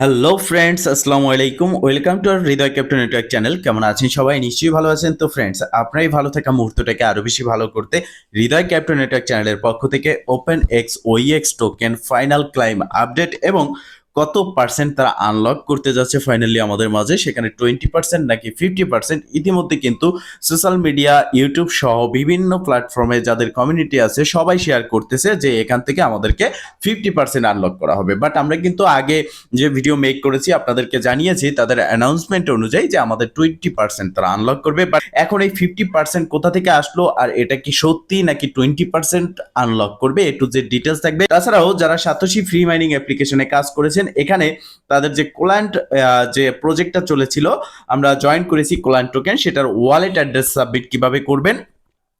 Hello friends আসসালামু আলাইকুম welcome to our Hridoy captain network channel কেমন আছেন সবাই? নিশ্চয়ই ভালো আছেন? তো ফ্রেন্ডস আপনারাই ভালো থাকা মুহূর্তটাকে আরও বেশি ভালো করতে হৃদয় ক্যাপ্টেন নেটওয়ার্ক চ্যানেলের পক্ষ থেকে open X OEX token final claim update এবং কত পার্সেন্ট তারা আনলক করতে যাচ্ছে ফাইনালি আমাদের মাঝে? সেখানে টোয়েন্টি পার্সেন্ট নাকি ফিফটি পার্সেন্ট ইতিমধ্যে কিন্তু সোশ্যাল মিডিয়া ইউটিউব সহ বিভিন্ন প্ল্যাটফর্মে যাদের কমিউনিটি আছে, সবাই শেয়ার করতেছে যে এখান থেকে আমাদেরকে ফিফটি পার্সেন্ট আনলক করা হবে। বাট আমরা কিন্তু আগে যে ভিডিও মেক করেছি, আপনাদেরকে জানিয়েছি, তাদের অ্যানাউন্সমেন্ট অনুযায়ী যে আমাদের টোয়েন্টি পার্সেন্ট তারা আনলক করবে। বাট এখন এই ফিফটি পার্সেন্ট কোথা থেকে আসলো, আর এটা কি সত্যি নাকি টোয়েন্টি পার্সেন্ট আনলক করবে? একটু যে ডিটেলস থাকবে। তাছাড়াও যারা সাতোশি ফ্রি মাইনিং অ্যাপ্লিকেশনে কাজ করেছেন এখানে তাদের যে কোল্যান্ট যে প্রজেক্টটা চলেছিল, আমরা জয়েন করেছি কোল্যান্ট টোকেন সেটার ওয়ালেট অ্যাড্রেস সাবমিট কীভাবে করবেন।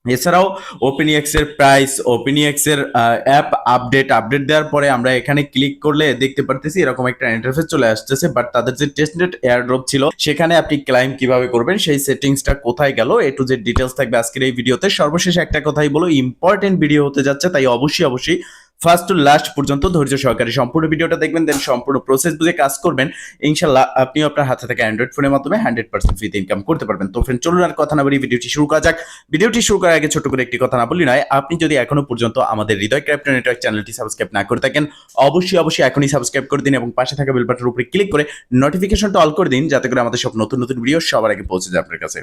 এছাড়াও ওপেনিএক্স এর প্রাইস ওপেনিএক্স এর অ্যাপ আপডেট আপডেট দেওয়ার পরে আমরা এখানে ক্লিক করলে দেখতে পারতেছি এরকম একটা ইন্টারফেস চলে আসতেছে বাট তাদের যে টেস্টনেট এয়ারড্রপ ছিল, সেখানে আপনি ক্লাইম কীভাবে করবেন, সেই সেটিংসটা কোথায় গেল এ টু যে ডিটেলস থাকবে আজকের এই ভিডিওতে সর্বশেষ একটা কথাই বলো ইম্পর্টেন্ট ভিডিও হতে যাচ্ছে, তাই অবশ্যই অবশ্যই ফার্স্ট টু লাস্ট পর্যন্ত ধৈর্য সহকারে সম্পূর্ণ ভিডিওটা দেখবেন দেন সম্পূর্ণ প্রসেস বুঝে কাজ করবেন। ইনশাল্লাহ আপনিও আপনার হাতে থেকে অ্যান্ড্রয়েড ফোনের মাধ্যমে হান্ড্রেড পার্সেন্ট ফ্রিতে ইনকাম করতে পারবেন। তো ফ্রেন্ড চলুন আর কথা না বলি, ভিডিওটি শুরু করা যাক। ভিডিওটি শুরু করার আগে ছোট করে একটি কথা না বলি নয়, আপনি যদি এখনও পর্যন্ত আমাদের হৃদয় ক্রাফট নেটওয়ার্ক চ্যানেলটি সাবস্ক্রাইব না করে থাকেন, অবশ্যই অবশ্যই এখনই সাবস্ক্রাইব করে দিন এবং পাশে থাকা বেল উপরে ক্লিক করে নোটিফিকেশনটা অল করে দিন, যাতে করে আমাদের সব নতুন নতুন ভিডিও সবার আগে পৌঁছে যায় আপনার কাছে।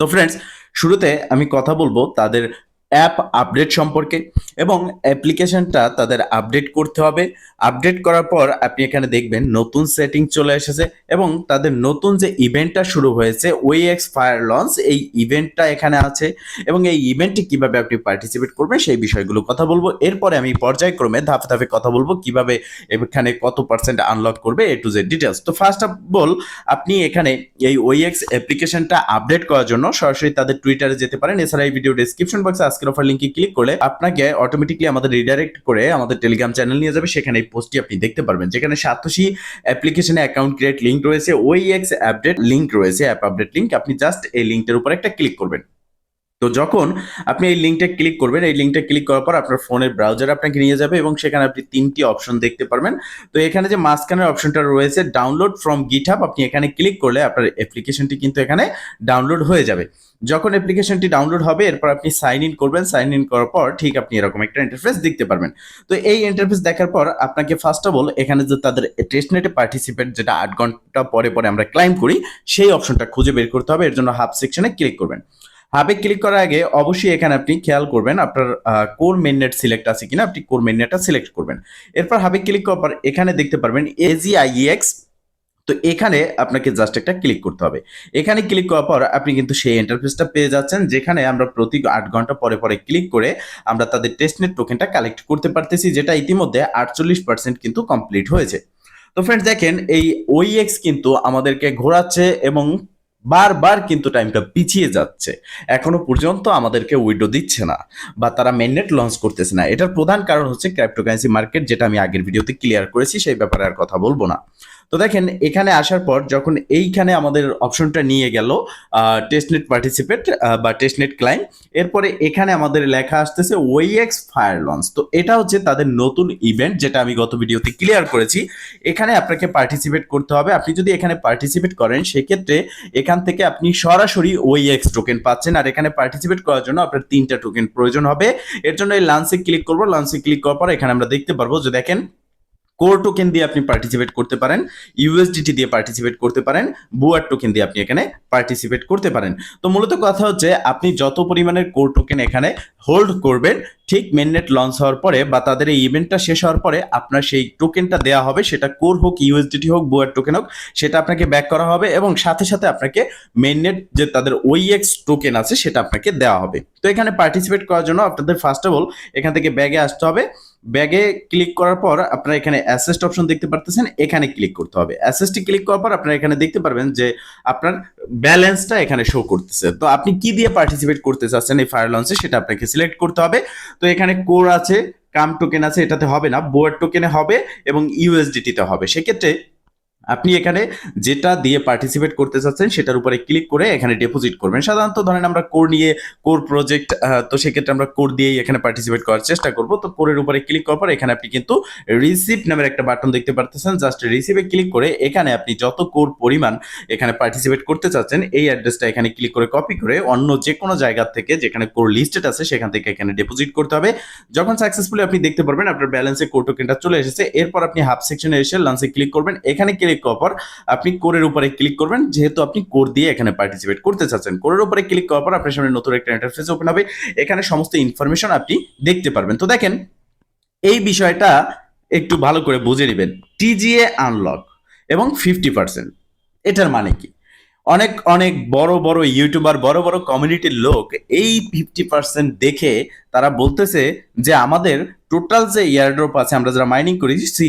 তো ফ্রেন্ডস শুরুতে আমি কথা বলব তাদের অ্যাপ আপডেট সম্পর্কে এবং অ্যাপ্লিকেশনটা তাদের আপডেট করতে হবে। আপডেট করার পর আপনি এখানে দেখবেন নতুন সেটিং চলে এসেছে এবং তাদের নতুন যে ইভেন্টটা শুরু হয়েছে ওই এক্স ফায়ার লঞ্চ এই ইভেন্টটা এখানে আছে এবং এই ইভেন্টে কীভাবে আপনি পার্টিসিপেট করবেন সেই বিষয়গুলো কথা বলব। এরপরে আমি পর্যায়ক্রমে ধাপে ধাপে কথা বলব কীভাবে এখানে কত পার্সেন্ট আনলক করবে এ টু জেড ডিটেলস তো ফার্স্ট অফ বল আপনি এখানে এই ওইএক্স অ্যাপ্লিকেশনটা আপডেট করার জন্য সরাসরি তাদের টুইটারে যেতে পারেন। এছাড়া এই ভিডিও ডিসক্রিপশন বক্সে আজকের অফার লিঙ্কে ক্লিক করলে আপনাকে অটোমেটিকলি আমাদের রিডাইরেক্ট করে আমাদের টেলিগ্রাম চ্যানেল নিয়ে যাবে। সেখানে এই পোস্টটি আপনি দেখতে পারবেন। যেখানে সাতোশি অ্যাপ্লিকেশনে অ্যাকাউন্ট ক্রিয়েট লিঙ্ক রয়েছে ওই এক্স আপডেট লিঙ্ক রয়েছে অ্যাপ আপডেট লিঙ্ক আপনি জাস্ট এই লিঙ্কটার উপর একটা ক্লিক করবেন। তো যখন আপনি এই লিঙ্কটা ক্লিক করবেন, এই লিঙ্কটা ক্লিক করার পর আপনার ফোনের ব্রাউজার আপনাকে নিয়ে যাবে এবং সেখানে আপনি তিনটি অপশন দেখতে পারবেন। তো এখানে যে মাঝখানের অপশনটা রয়েছে ডাউনলোড ফ্রম গিটহাব আপনি এখানে ক্লিক করলে আপনার অ্যাপ্লিকেশনটি কিন্তু এখানে ডাউনলোড হয়ে যাবে। যখন অ্যাপ্লিকেশনটি ডাউনলোড হবে, এরপর আপনি সাইন ইন করবেন। সাইন ইন করার পর ঠিক আপনি এরকম একটা ইন্টারফেস দেখতে পারবেন। তো এই ইন্টারফেস দেখার পর আপনাকে ফার্স্ট অফ অল এখানে যে তাদের টেস্টনেটে পার্টিসিপেট যেটা আট ঘণ্টা পরে পরে আমরা ক্লাইম করি, সেই অপশনটা খুঁজে বের করতে হবে। এর জন্য হাফ সেকশনে ক্লিক করবেন। হাবে ক্লিক করার আগে অবশ্যই এখানে আপনি খেয়াল করবেন আপনার কোর মেননেট সিলেক্ট আছে কিনা, আপনি কোর মেননেটটা সিলেক্ট করবেন। এরপর হাবে ক্লিক করার পর এখানে দেখতে পারবেন এজিআইএক্স তো এখানে আপনাকে জাস্ট একটা ক্লিক করতে হবে। এখানে ক্লিক করার পর আপনি কিন্তু সেই ইন্টারফেসটা পেয়ে যাচ্ছেন, যেখানে আমরা প্রতি আট ঘণ্টা পরে পরে ক্লিক করে আমরা তাদের টেস্টনেট টোকেনটা কালেক্ট করতে পারতেছি, যেটা ইতিমধ্যে আটচল্লিশ পার্সেন্ট কিন্তু কমপ্লিট হয়েছে। তো ফ্রেন্ডস দেখেন এই ওইএক্স কিন্তু আমাদেরকে ঘোরাচ্ছে এবং বারবার কিন্তু টাইমটা পিছিয়ে যাচ্ছে। এখনও পর্যন্ত আমাদেরকে উইডো দিচ্ছে না বা তারা মেননেট লঞ্চ করতেছে না। এটার প্রধান কারণ হচ্ছে ক্রিপ্টোকারেন্সি মার্কেট যেটা আমি আগের ভিডিওতে ক্লিয়ার করেছি, সেই ব্যাপারে আর কথা বলব না। তো দেখেন, এখানে আসার পর যখন এইখানে আমাদের অপশনটা নিয়ে গেল টেস্টনেট পার্টিসিপেট বা টেস্টনেট ক্লাইম এরপরে এখানে আমাদের লেখা আসতেছে ওইএক্স ফায়ার লঞ্চ তো এটা হচ্ছে তাদের নতুন ইভেন্ট যেটা আমি গত ভিডিওতে ক্লিয়ার করেছি। এখানে আপনাকে পার্টিসিপেট করতে হবে। আপনি যদি এখানে পার্টিসিপেট করেন, সেক্ষেত্রে এখান থেকে আপনি সরাসরি ওইএক্স টোকেন পাচ্ছেন। আর এখানে পার্টিসিপেট করার জন্য আপনার তিনটা টোকেন প্রয়োজন হবে। এর জন্য এই লাঞ্চে ক্লিক করব। লাঞ্চে ক্লিক করার পর এখানে আমরা দেখতে পারব যে দেখেন কোর টোকেন দিয়ে আপনি পার্টিসিপেট করতে পারেন ইউএসডিটি দিয়ে পার্টিসিপেট করতে পারেন বুয়ার টোকেন দিয়ে আপনি এখানে পার্টিসিপেট করতে পারেন। তো মূলত কথা হচ্ছে, আপনি যত পরিমাণের কোর টোকেন এখানে হোল্ড করবেন, ঠিক মেননেট লঞ্চ হওয়ার পরে বা তাদের এই ইভেন্টটা শেষ হওয়ার পরে আপনার সেই টোকেনটা দেওয়া হবে, সেটা কোর হোক ইউএসডিটি হোক বুয়ার টোকেন হোক, সেটা আপনাকে ব্যাক করা হবে এবং সাথে সাথে আপনাকে মেননেট যে তাদের ওইএক্স টোকেন আছে, সেটা আপনাকে দেওয়া হবে। তো এখানে পার্টিসিপেট করার জন্য আপনাদের ফার্স্ট অফ অল এখান থেকে ব্যাগে আসতে হবে। ব্যাগে ক্লিক করার পর আপনারা এখানে অ্যাসেস্ট অপশন দেখতে পারতেছেন, এখানে ক্লিক করতে হবে। অ্যাসেস্টে ক্লিক করার পর আপনারা এখানে দেখতে পারবেন যে আপনার ব্যালেন্সটা এখানে শো করতেছে। তো আপনি কি দিয়ে পার্টিসিপেট করতে চাচ্ছেন এই ফায়ার লঞ্চে সেটা আপনাকে সিলেক্ট করতে হবে। তো এখানে কোর আছে কাম টোকেন আছে, এটাতে হবে না বোয়ার টোকেনে হবে এবং ইউএসডিটিতে হবে। সেক্ষেত্রে আপনি এখানে যেটা দিয়ে পার্টিসিপেট করতে চাচ্ছেন, সেটার উপরে ক্লিক করে এখানে ডিপোজিট করবেন। সাধারণত ধরেন আমরা কোর নিয়ে কোর প্রজেক্ট তো সেক্ষেত্রে আমরা কোর দিয়েই এখানে পার্টিসিপেট করার চেষ্টা করব। তো কোরের উপরে ক্লিক করার পর এখানে আপনি কিন্তু রিসিভ নামের একটা বাটন দেখতে পারতেছেন। জাস্ট রিসিভে ক্লিক করে এখানে আপনি যত কোর পরিমাণ এখানে পার্টিসিপেট করতে চাচ্ছেন, এই অ্যাড্রেসটা এখানে ক্লিক করে কপি করে অন্য যে কোনো জায়গা থেকে যেখানে কোর লিস্টেড আছে, সেখান থেকে এখানে ডিপোজিট করতে হবে। যখন সাকসেসফুলি আপনি দেখতে পারবেন, আপনার ব্যালেন্সে কোর টোকেনটা চলে এসেছে। এরপর আপনি হাফ সেকশনে এসে লাঞ্চে ক্লিক করবেন। এখানে ক্লিক করার পর আপনি কোরের উপরে ক্লিক করবেন। যেহেতু আপনি কোর দিয়ে এখানে পার্টিসিপেট করতে চাচ্ছেন। কোরের উপরে ক্লিক করার পর আপনার সামনে নতুন একটা ইন্টারফেস ওপেন হবে। এখানে সমস্ত ইনফরমেশন আপনি দেখতে পারবেন। তো দেখেন, এই বিষয়টা একটু ভালো করে বুঝে নেবেন। টিজিএ আনলক এবং ফিফটি পার্সেন্ট এটার মানে কি? অনেক অনেক বড় বড় ইউটিউবার বড় বড় কমিউনিটির লোক এই ফিফটি পার্সেন্ট দেখে তারা বলতেছে যে আমাদের টোটাল যে ইয়ারড্রপ আছে, আমরা যারা মাইনিং করেছি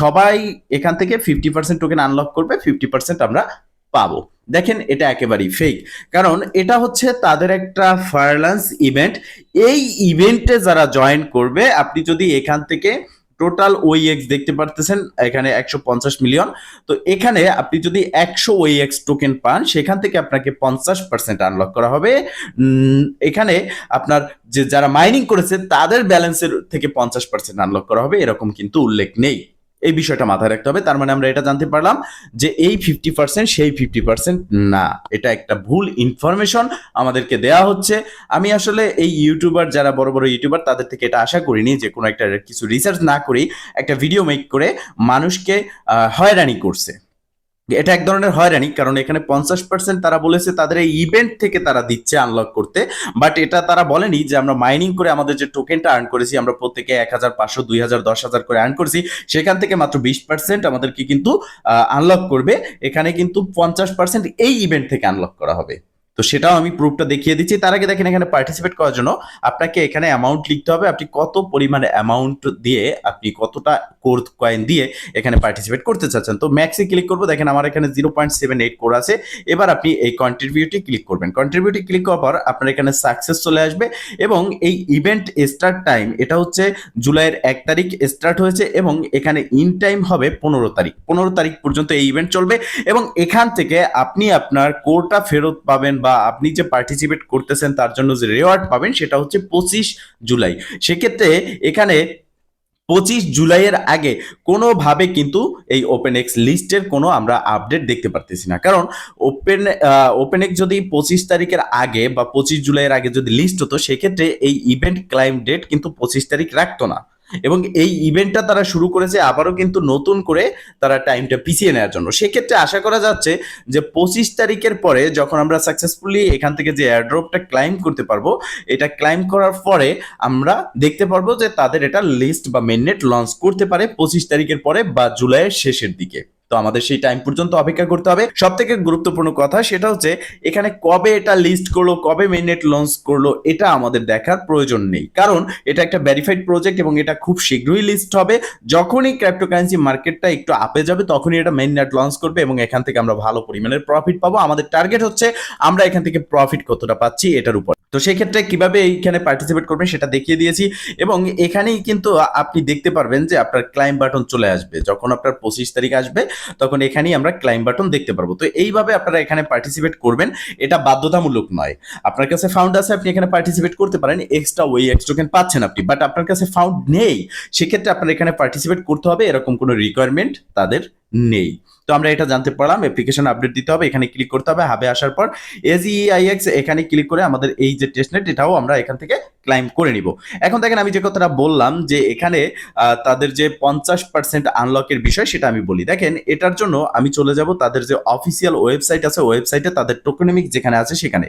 সবাই এখান থেকে ফিফটি পার্সেন্ট টোকেন আনলক করবে ফিফটি পার্সেন্ট আমরা পাবো। দেখেন, এটা একেবারেই ফেক কারণ এটা হচ্ছে তাদের একটা ফায়ারলান্স ইভেন্ট এই ইভেন্টে যারা জয়েন করবে, আপনি যদি এখান থেকে টোটাল ওই এক্স দেখতে পারতেছেন, এখানে একশো পঞ্চাশ মিলিয়ন তো এখানে আপনি যদি একশো ওইএক্স টোকেন পান, সেখান থেকে আপনাকে পঞ্চাশ পার্সেন্ট আনলক করা হবে। এখানে আপনার যে যারা মাইনিং করেছে, তাদের ব্যালেন্সের থেকে পঞ্চাশ পার্সেন্ট আনলক করা হবে, এরকম কিন্তু উল্লেখ নেই। এই বিষয়টা মাথায় রাখতে হবে। তার মানে আমরা এটা জানতে পারলাম যে এই ফিফটি পার্সেন্ট সেই ফিফটি পার্সেন্ট না। এটা একটা ভুল ইনফরমেশন আমাদেরকে দেয়া হচ্ছে। আমি আসলে এই ইউটিউবার যারা বড় বড় ইউটিউবার তাদের থেকে এটা আশা করিনি যে কোনো একটা কিছু রিসার্চ না করেই একটা ভিডিও মেক করে মানুষকে হয়রানি করছে। এটা এক ধরনের হয়রানি, কারণ এখানে পঞ্চাশ পার্সেন্ট তারা বলেছে তাদের এই ইভেন্ট থেকে তারা দিচ্ছে আনলক করতে। বাট এটা তারা বলেনি যে আমরা মাইনিং করে আমাদের যে টোকেনটা আর্ন করেছি, আমরা প্রত্যেকে এক হাজার পাঁচশো, দুই হাজার, দশ হাজার করে আর্ন করেছি। সেখান থেকে মাত্র বিশ পার্সেন্ট আমাদেরকে কিন্তু আনলক করবে। এখানে কিন্তু পঞ্চাশ পার্সেন্ট এই ইভেন্ট থেকে আনলক করা হবে। তো সেটাও আমি প্রুফটা দেখিয়ে দিচ্ছি। তার আগে দেখেন এখানে পার্টিসিপেট করার জন্য আপনাকে এখানে অ্যামাউন্ট লিখতে হবে। আপনি কত পরিমাণে অ্যামাউন্ট দিয়ে, আপনি কতটা কোর কয়েন দিয়ে এখানে পার্টিসিপেট করতে চাচ্ছেন। তো ম্যাক্সে ক্লিক করব। দেখেন আমার এখানে zero point seven eight core আছে। এবার আপনি এই কন্ট্রিবিউটে ক্লিক করবেন। কন্ট্রিবিউটে ক্লিক করার পর আপনার এখানে সাকসেস চলে আসবে এবং এই ইভেন্ট স্টার্ট টাইম এটা হচ্ছে জুলাইয়ের এক তারিখ স্টার্ট হয়েছে এবং এখানে ইন টাইম হবে পনেরো তারিখ। পনেরো তারিখ পর্যন্ত এই ইভেন্ট চলবে এবং এখান থেকে আপনি আপনার কোরটা ফেরত পাবেন বা আপনি যে পার্টিসিপেট করতেছেন তার জন্য যে রেওয়ার্ড পাবেন সেটা হচ্ছে পঁচিশ জুলাই। সেক্ষেত্রে এখানে পঁচিশ জুলাইয়ের আগে কোনোভাবে কিন্তু এই ওপেন এক্স লিস্টের কোনো আমরা আপডেট দেখতে পারতেছি না। কারণ ওপেন ওপেন এক্স যদি পঁচিশ তারিখের আগে বা পঁচিশ জুলাইয়ের আগে যদি লিস্ট হতো, সেক্ষেত্রে এই ইভেন্ট ক্লাইম ডেট কিন্তু পঁচিশ তারিখ রাখতো না। এবং এই ইভেন্টটা তারা শুরু করেছে আবারও কিন্তু নতুন করে তারা টাইমটা পিছিয়ে নেওয়ার জন্য। সেক্ষেত্রে আশা করা যাচ্ছে যে পঁচিশ তারিখের পরে যখন আমরা সাকসেসফুলি এখান থেকে যে এয়ারড্রপটা ক্লাইম করতে পারব, এটা ক্লাইম করার পরে আমরা দেখতে পারব যে তাদের এটা লিস্ট বা মেননেট লঞ্চ করতে পারে পঁচিশ তারিখের পরে বা জুলাইয়ের শেষের দিকে। তো আমাদের সেই টাইম পর্যন্ত অপেক্ষা করতে হবে। সব থেকে গুরুত্বপূর্ণ কথা সেটা হচ্ছে, এখানে কবে এটা লিস্ট করল, কবে মেননেট লঞ্চ করল, এটা আমাদের দেখার প্রয়োজন নেই। কারণ এটা একটা ভেরিফাইড প্রজেক্ট এবং এটা খুব শীঘ্রই লিস্ট হবে। যখনই ক্রিপ্টোকারেন্সি মার্কেটটা একটু আপে যাবে, তখনই এটা মেইননেট লঞ্চ করবে এবং এখান থেকে আমরা ভালো পরিমাণের প্রফিট পাবো। আমাদের টার্গেট হচ্ছে, আমরা এখান থেকে প্রফিট কতটা পাচ্ছি এটার উপর। তো সেই ক্ষেত্রে কীভাবে এইখানে পার্টিসিপেট করবেন সেটা দেখিয়ে দিয়েছি এবং এখানেই কিন্তু আপনি দেখতে পারবেন যে আপনার ক্লাইম বাটন চলে আসবে। যখন আপনার পঁচিশ তারিখ আসবে তখন এখানেই আমরা ক্লাইম বাটন দেখতে পারব। তো এইভাবে আপনারা এখানে পার্টিসিপেট করবেন, এটা বাধ্যতামূলক নয়। আপনার কাছে ফাউন্ড আছে, আপনি এখানে পার্টিসিপেট করতে পারেন এক্সট্রা ওই এক্স টোকেন পাচ্ছেন আপনি। বাট আপনার কাছে ফাউন্ড নেই, সেক্ষেত্রে আপনার এখানে পার্টিসিপেট করতে হবে, এরকম কোনো রিকোয়ারমেন্ট তাদের নেই। তো আমরা এটা জানতে পারলাম অ্যাপ্লিকেশন আপডেট দিতে হবে, এখানে ক্লিক করতে হবে হাবে আসার পর এজিআইএক্স এখানে ক্লিক করে আমাদের এই যে টেস্টনেট এটাও আমরা এখান থেকে ক্লাইম করে নিব। এখন দেখেন আমি যে কথাটা বললাম যে এখানে তাদের যে পঞ্চাশ পার্সেন্ট আনলকের বিষয় সেটা আমি বলি। দেখেন, এটার জন্য আমি চলে যাব তাদের যে অফিসিয়াল ওয়েবসাইট আছে ওয়েবসাইটে তাদের টোকেনমিক যেখানে আছে সেখানে।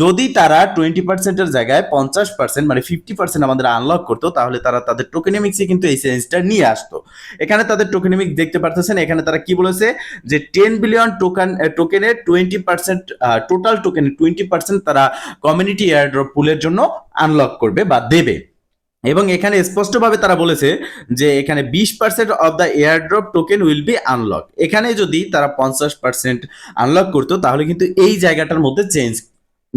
যদি তারা টোয়েন্টি পার্সেন্টের জায়গায় পঞ্চাশ পার্সেন্ট মানে ফিফটি পার্সেন্ট আমাদের আনলক করতো, তাহলে তারা তাদের টোকেনমিক্সে কিন্তু এই চেঞ্জটা নিয়ে আসতো। এখানে তাদের টোকেনমিক দেখতে পারতেছেন, এখানে তারা কি বলেছে? যে টেন বিলিয়ন টোকেন টোকেনের টোয়েন্টি পার্সেন্ট টোটাল টোকেনের টোয়েন্টি পার্সেন্ট তারা কমিউনিটি এয়ারড্রপ পুলের জন্য আনলক করবে বা দেবে। এবং এখানে স্পষ্টভাবে তারা বলেছে যে এখানে বিশ percent of the airdrop token will be unlock এখানে যদি তারা পঞ্চাশ পার্সেন্ট আনলক করতো, তাহলে কিন্তু এই জায়গাটার মধ্যে চেঞ্জ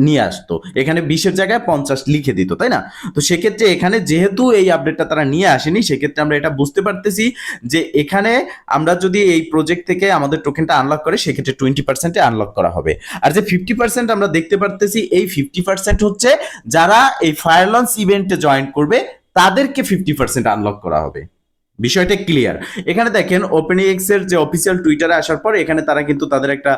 নিয়ে আসতো। এখানে বিশের জায়গায় পঞ্চাশ লিখে দিত, তাই না? তো সেক্ষেত্রে এখানে যেহেতু এই আপডেটটা তারা নিয়ে আসেনি, সেক্ষেত্রে আমরা এটা বুঝতে পারতেছি যে এখানে আমরা যদি এই প্রজেক্ট থেকে আমাদের টোকেনটা আনলক করে, সেক্ষেত্রে টোয়েন্টি পার্সেন্টে আনলক করা হবে। আর যে ফিফটি পার্সেন্ট আমরা দেখতে পারতেছি, এই ফিফটি পার্সেন্ট হচ্ছে যারা এই ফায়ার লঞ্চ ইভেন্টে জয়েন করবে, তাদেরকে ফিফটি পার্সেন্ট আনলক করা হবে। বিষয়টা ক্লিয়ার এখানে দেখেন ওপেন এর যে অফিসিয়াল টুইটারে আসার পর এখানে তারা কিন্তু তাদের একটা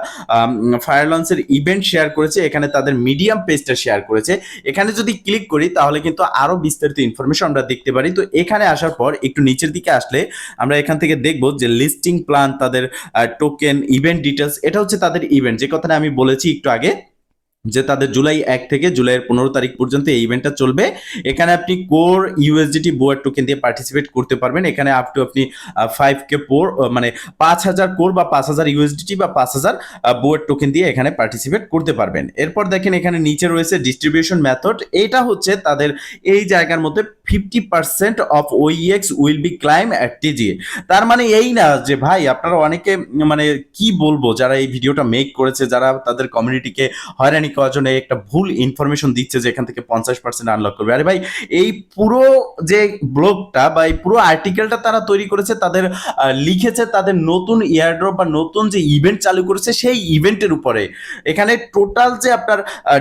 ফায়ার লঞ্চের ইভেন্ট শেয়ার করেছে, এখানে তাদের মিডিয়াম পেজটা শেয়ার করেছে। এখানে যদি ক্লিক করি, তাহলে কিন্তু আরও বিস্তারিত ইনফরমেশন আমরা দেখতে পারি। তো এখানে আসার পর একটু নিচের দিকে আসলে আমরা এখান থেকে দেখব যে লিস্টিং প্ল্যান তাদের টোকেন ইভেন্ট ডিটেলস এটা হচ্ছে তাদের ইভেন্ট যে কথাটা আমি বলেছি একটু আগে যে তাদের জুলাই এক থেকে জুলাইয়ের পনেরো তারিখ পর্যন্ত এই ইভেন্টটা চলবে। এখানে আপনি কোর ইউএসডিটি বোয়ার টোকেন দিয়ে পার্টিসিপেট করতে পারবেন। এখানে আপ টু আপনি ফাইভ কে পোর মানে পাঁচ হাজার কোর বা পাঁচ হাজার ইউএসডিটি বা পাঁচ হাজার বোয়ার টোকেন দিয়ে এখানে পার্টিসিপেট করতে পারবেন। এরপর দেখেন এখানে নিচে রয়েছে ডিস্ট্রিবিউশন মেথড এটা হচ্ছে তাদের এই জায়গার মধ্যে fifty percent of OEX will be claim at TGA তার মানে এই না যে ভাই, আপনারা অনেকে মানে কি বলব, যারা এই ভিডিওটা মেক করেছে, যারা তাদের কমিউনিটিকে হয়রানি করার জন্য একটা ভুল ইনফরমেশন দিচ্ছে যে এখান থেকে পঞ্চাশ পার্সেন্ট আনলক করবে। আরে ভাই, এই পুরো যে ব্লগটা বা এই পুরো আর্টিকেলটা তারা তৈরি করেছে, তাদের লিখেছে, তাদের নতুন ইয়ারড্রপ বা নতুন যে ইভেন্ট চালু করেছে, সেই ইভেন্টের উপরে। এখানে টোটাল যে আপনার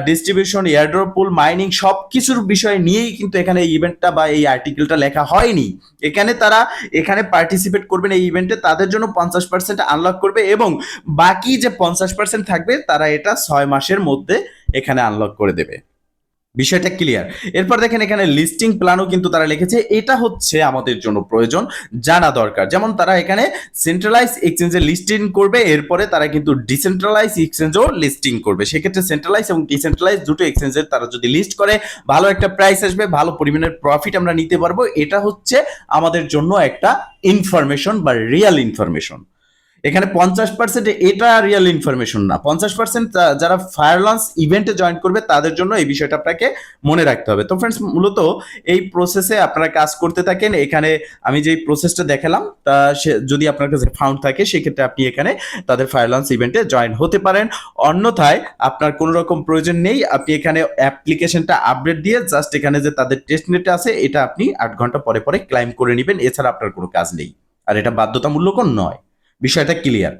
ডিস্ট্রিবিউশন এয়ারড্রপ পুল মাইনিং সব কিছুর বিষয় নিয়েই কিন্তু এখানে এই ইভেন্টটা বা এই আর্টিকেলটা লেখা হয়নি। এখানে তারা এখানে পার্টিসিপেট করবেন এই ইভেন্টে তাদের জন্য পঞ্চাশ পার্সেন্ট আনলক করবে এবং বাকি যে পঞ্চাশ পার্সেন্ট থাকবে, তারা এটা ছয় মাসের মধ্যে এখানে আনলক করে দেবে। বিষয়টা ক্লিয়ার এরপর দেখেন এখানে লিস্টিং প্ল্যানও কিন্তু তারা লিখেছে, এটা হচ্ছে আমাদের জন্য প্রয়োজন, জানা দরকার। যেমন তারা এখানে সেন্ট্রালাইজ এক্সচেঞ্জে লিস্টিং করবে, এরপরে তারা কিন্তু ডিসেন্ট্রালাইজ এক্সচেঞ্জও লিস্টিং করবে। সেক্ষেত্রে সেন্ট্রালাইজ এবং ডিসেন্ট্রালাইজ দুটো এক্সচেঞ্জের তারা যদি লিস্ট করে, ভালো একটা প্রাইস আসবে, ভালো পরিমাণের প্রফিট আমরা নিতে পারব। এটা হচ্ছে আমাদের জন্য একটা ইনফরমেশন বা রিয়েল ইনফরমেশন এখানে পঞ্চাশ পার্সেন্ট এটা রিয়েল ইনফরমেশন না। পঞ্চাশ পার্সেন্ট যারা ফায়ার লঞ্চ ইভেন্টে জয়েন করবে, তাদের জন্য এই বিষয়টা আপনাকে মনে রাখতে হবে। তো ফ্রেন্ডস মূলত এই প্রসেসে আপনারা কাজ করতে থাকেন। এখানে আমি যে প্রসেসটা দেখালাম, তা সে, যদি আপনার কাছে ফাউন্ড থাকে, সেক্ষেত্রে আপনি এখানে তাদের ফায়ার লঞ্চ ইভেন্টে জয়েন হতে পারেন। অন্যথায় আপনার কোনো রকম প্রয়োজন নেই, আপনি এখানে অ্যাপ্লিকেশনটা আপডেট দিয়ে জাস্ট এখানে যে তাদের টেস্ট নেট আছে, এটা আপনি আট ঘণ্টা পরে পরে ক্লাইম করে নেবেন। এছাড়া আপনার কোনো কাজ নেই। আর এটা বাধ্যতামূলকও নয়। বিষয়টা ক্লিয়ার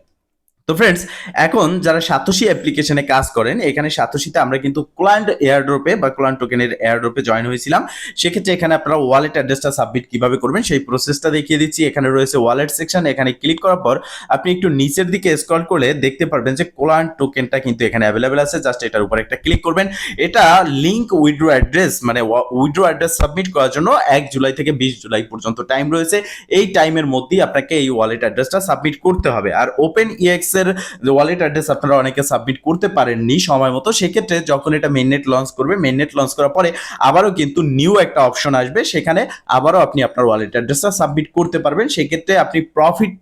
তো ফ্রেন্ডস এখন যারা সাতোশি অ্যাপ্লিকেশনে কাজ করেন, এখানে সাতোশিতে আমরা কিন্তু ক্লায়েন্ট এয়ারড্রপে বা ক্লায়েন্ট টোকেনের এয়ারড্রপে জয়েন হয়েছিলাম। সেক্ষেত্রে এখানে আপনারা ওয়ালেট অ্যাড্রেসটা সাবমিট কীভাবে করবেন, সেই প্রসেসটা দেখিয়ে দিচ্ছি। এখানে রয়েছে ওয়ালেট সেকশন এখানে ক্লিক করার পর আপনি একটু নিচের দিকে স্ক্রল করলে দেখতে পারবেন যে ক্লায়েন্ট টোকেনটা কিন্তু এখানে অ্যাভেলেবেল আছে। জাস্ট এটার উপর একটা ক্লিক করবেন। এটা লিঙ্ক উইড্রো অ্যাড্রেস মানে উইড্রো অ্যাড্রেস সাবমিট করার জন্য এক জুলাই থেকে বিশ জুলাই পর্যন্ত টাইম রয়েছে। এই টাইমের মধ্যেই আপনাকে এই ওয়ালেট অ্যাড্রেসটা সাবমিট করতে হবে। আর ওপেন ইএক্স এর ওয়ালেট অ্যাড্রেস আপনারা অনেকে সাবমিট করতে পারেননি সময় মতো, সেক্ষেত্রে যখন এটা মেননেট লঞ্চ করবে মেননেট লঞ্চ করার পরে আবারও কিন্তু নিউ একটা অপশন আসবে, সেখানে আবারও আপনি আপনার ওয়ালেট অ্যাড্রেসটা সাবমিট করতে পারবেন, সেক্ষেত্রে আপনি প্রফিট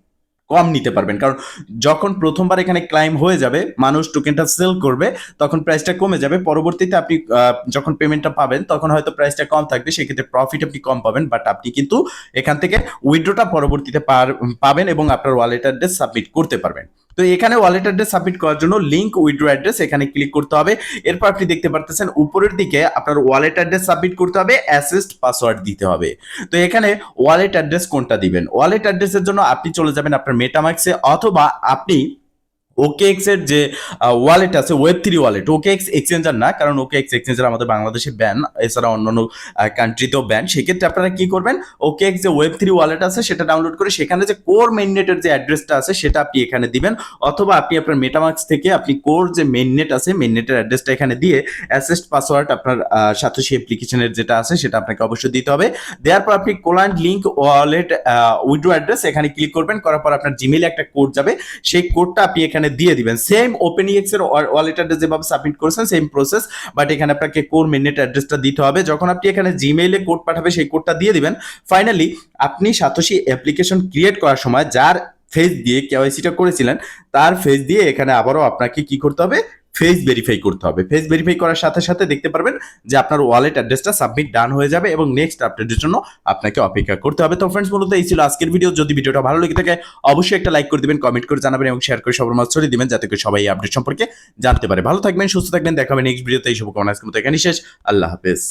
কম নিতে পারবেন। কারণ যখন প্রথমবার এখানে ক্লাইম হয়ে যাবে, মানুষ টোকেনটা সেল করবে, তখন প্রাইসটা কমে যাবে, পরবর্তীতে আপনি যখন পেমেন্টটা পাবেন, তখন হয়তো প্রাইসটা কম থাকবে, সেক্ষেত্রে প্রফিট আপনি কম পাবেন বাট আপনি কিন্তু এখান থেকে উইথড্রোটা পরবর্তীতে পার- পাবেন এবং আপনার ওয়ালেট অ্যাড্রেস সাবমিট করতে পারবেন। তো এখানে ওয়ালেট অ্যাড্রেস সাবমিট করার জন্য লিঙ্ক উইড্রো অ্যাড্রেস এখানে ক্লিক করতে হবে। এরপর আপনি দেখতে পারতেছেন উপরের দিকে আপনার ওয়ালেট অ্যাড্রেস সাবমিট করতে হবে অ্যাসিস্ট পাসওয়ার্ড দিতে হবে। তো এখানে ওয়ালেট অ্যাড্রেস কোনটা দিবেন? ওয়ালেট অ্যাড্রেসের জন্য আপনি চলে যাবেন আপনার মেটামাক্সে অথবা আপনি ওকে এক্সের যে ওয়ালেট আছে web three wallet OKX exchanger না, কারণ ওকে এক্স এক্সচেঞ্জার আমাদের বাংলাদেশে ব্যান এছাড়া অন্যান্য কান্ট্রিতেও ব্যান সেক্ষেত্রে আপনারা কি করবেন? ওকে এক্স যে ওয়েব থ্রি ওয়ালেট আছে, সেটা ডাউনলোড করে সেখানে যে কোর মেইননেটের যে অ্যাড্রেসটা আছে, সেটা আপনি এখানে দিবেন, অথবা আপনি আপনার মেটামাক্স থেকে আপনি কোর যে মেইননেট আছে মেইননেটের অ্যাড্রেসটা এখানে দিয়ে অ্যাসেস্ট পাসওয়ার্ড আপনার সেই অ্যাপ্লিকেশনের যেটা আছে, সেটা আপনাকে অবশ্যই দিতে হবে। দেওয়ার পর আপনি কোলান্ট লিঙ্ক ওয়ালেট উইড্রো অ্যাড্রেস এখানে ক্লিক করবেন, করার পর আপনার জিমেলে একটা কোড যাবে। সেই কোডটা আপনি এখানে দিয়ে দিবেন। সেম ওপেন ইএক্স এর ওয়ালেট অ্যাড্রেস যেভাবে সাবমিট করেছেন সেম প্রসেস বাট এখানে আপনাকে কোর মেনেট অ্যাড্রেসটা দিতে হবে। যখন আপনি এখানে জিমেইলে কোড পাঠাবে, সেই কোডটা দিয়ে দিবেন। ফাইনালি আপনি সাতোশি অ্যাপ্লিকেশন ক্রিয়েট করার সময়, যার ফেস দিয়ে কেওয়াইসিটা করেছিলেন, তার ফেস দিয়ে এখানে আবারও আপনাকে কি করতে হবে? ফেস ভেরিফাই করতে হবে। ফেস ভেরিফাই করার সাথে সাথে দেখতে পারবেন যে আপনার ওয়ালেট অ্যাড্রেসটা সাবমিট ডান হয়ে যাবে এবং নেক্সট আপডেটের জন্য আপনাকে অপেক্ষা করতে হবে। তো ফ্রেন্ডস মূলত এই ছিল আজকের ভিডিও যদি ভিডিওটা ভালো লেগে থাকে, অবশ্যই একটা লাইক করে দিবেন কমেন্ট করে জানাবেন এবং শেয়ার করে সবার মাঝে ছড়িয়ে দিবেন যাতে করে সবাই এই আপডেট সম্পর্কে জানতে পারে। ভালো থাকবেন, সুস্থ থাকবেন দেখাবেন নেক্সট ভিডিওতে এই শুভকামনা আজকের মতো এখানে শেষ। আল্লাহ হাফেজ।